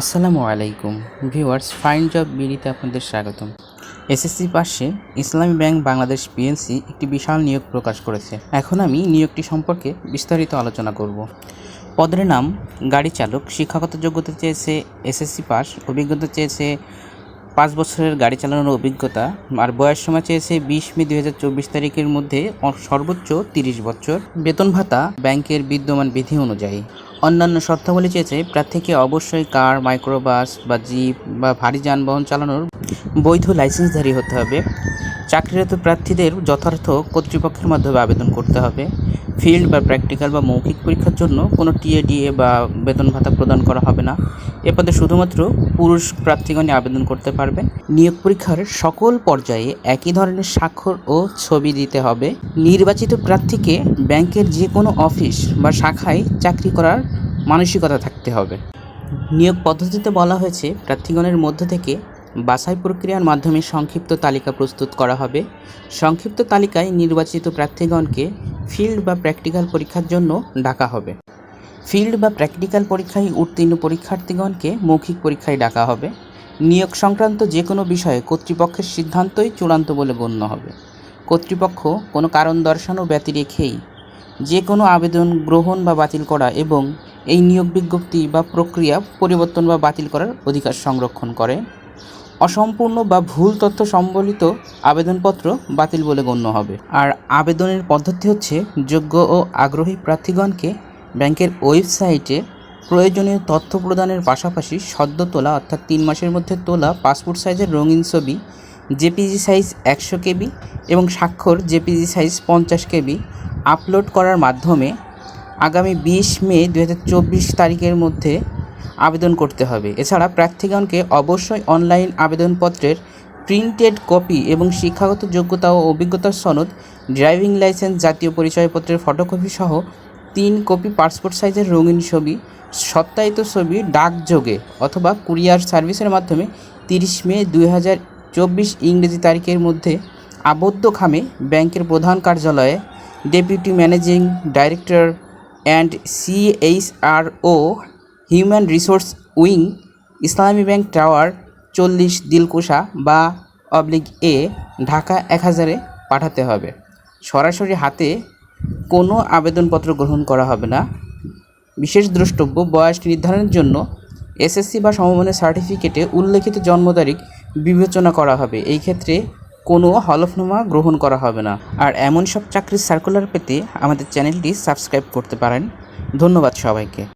আসসালামু আলাইকুম। Viewers, fine job বিডিতে আপনাদের স্বাগতম। এসএসসি পাশে ইসলামী ব্যাংক বাংলাদেশ পিএলসি একটি বিশাল নিয়োগ প্রকাশ করেছে। এখন আমি নিয়োগটি সম্পর্কে বিস্তারিত আলোচনা করব। পদের নাম, গাড়ি চালক, শিক্ষাগত যোগ্যতা চেয়েছে এসএসসি পাস অভিজ্ঞতা চেয়েছে পাঁচ বছরের গাড়ি চালানোর অভিজ্ঞতা, আর বয়স সময় চেয়েছে বিশ মে দু হাজার চব্বিশ তারিখের মধ্যে সর্বোচ্চ তিরিশ বছর। বেতন ভাতা, ব্যাংকের বিদ্যমান বিধি অনুযায়ী। অন্যান্য শর্তাবলী চেয়েছে প্রার্থীকে অবশ্যই কার, মাইক্রোবাস বা জিপ বা ভারী যানবাহন চালানোর বৈধ লাইসেন্সধারী হতে হবে। চাকরিরত প্রার্থীদের যথার্থ কর্তৃপক্ষের মাধ্যমে আবেদন করতে হবে। ফিল্ড বা প্র্যাকটিক্যাল বা মৌখিক পরীক্ষার জন্য কোনো টিএডিএ বা বেতন ভাতা প্রদান করা হবে না। এ পদে শুধুমাত্র পুরুষ প্রার্থীগণই আবেদন করতে পারবেন। নিয়োগ পরীক্ষার সকল পর্যায়ে একই ধরনের স্বাক্ষর ও ছবি দিতে হবে। নির্বাচিত প্রার্থীকে ব্যাংকের যে কোনো অফিস বা শাখায় চাকরি করার মানসিকতা থাকতে হবে। নিয়োগ পদ্ধতিতে বলা হয়েছে, প্রার্থীগণের মধ্য থেকে বাছাই প্রক্রিয়ার মাধ্যমে সংক্ষিপ্ত তালিকা প্রস্তুত করা হবে। সংক্ষিপ্ত তালিকায় নির্বাচিত প্রার্থীগণকে ফিল্ড বা প্র্যাকটিক্যাল পরীক্ষার জন্য ডাকা হবে। ফিল্ড বা প্র্যাকটিক্যাল পরীক্ষায় উত্তীর্ণ পরীক্ষার্থীগণকে মৌখিক পরীক্ষায় ডাকা হবে। নিয়োগ সংক্রান্ত যে কোনো বিষয়ে কর্তৃপক্ষের সিদ্ধান্তই চূড়ান্ত বলে গণ্য হবে। কর্তৃপক্ষ কোনো কারণ দর্শানো ব্যতি রেখেই যে কোনো আবেদন গ্রহণ বা বাতিল করা এবং এই নিয়োগ বিজ্ঞপ্তি বা প্রক্রিয়া পরিবর্তন বা বাতিল করার অধিকার সংরক্ষণ করে। অসম্পূর্ণ বা ভুল তথ্য সম্বলিত আবেদনপত্র বাতিল বলে গণ্য হবে। আর আবেদনের পদ্ধতি হচ্ছে যোগ্য ও আগ্রহী প্রার্থীগণকে ব্যাংকের ওয়েবসাইটে প্রয়োজনীয় তথ্য প্রদানের পাশাপাশি সদ্য তোলা, অর্থাৎ তিন মাসের মধ্যে তোলা পাসপোর্ট সাইজের রঙিন ছবি, জেপিজি সাইজ একশো কেবি এবং স্বাক্ষর জেপিজি সাইজ পঞ্চাশ কেবি আপলোড করার মাধ্যমে আগামী বিশ মে দু হাজার চব্বিশ তারিখের মধ্যে আবেদন করতে হবে। এছাড়া প্রার্থীগণকে অবশ্যই অনলাইন আবেদনপত্রের প্রিন্টেড কপি এবং শিক্ষাগত যোগ্যতা ও অভিজ্ঞতার সনদ, ড্রাইভিং লাইসেন্স, জাতীয় পরিচয়পত্রের ফটোকপি সহ তিন কপি পাসপোর্ট সাইজের রঙিন ছবি, সত্যায়িত ছবি ডাকযোগে অথবা কুরিয়ার সার্ভিসের মাধ্যমে তিরিশ মে দুই হাজার চব্বিশ ইংরেজি তারিখের মধ্যে আবদ্ধ খামে ব্যাংকের প্রধান কার্যালয়ে deputy managing director and CHRO human resource wing, Islami bank tower, চল্লিশ দিলকুশা বা অবলিক এ ঢাকা এক হাজারে পাঠাতে হবে। সরাসরি হাতে কোনো আবেদনপত্র গ্রহণ করা হবে না। বিশেষ দ্রষ্টব্য, বয়স নির্ধারণের জন্য এসএসসি বা সমমানের সার্টিফিকেটে উল্লেখিত জন্ম তারিখ বিবেচনা করা হবে। এই ক্ষেত্রে কোনো হলফনামা গ্রহণ করা হবে না। আর এমন সব চাকরির সার্কুলার পেতে আমাদের চ্যানেলটি সাবস্ক্রাইব করতে পারেন। ধন্যবাদ সবাইকে।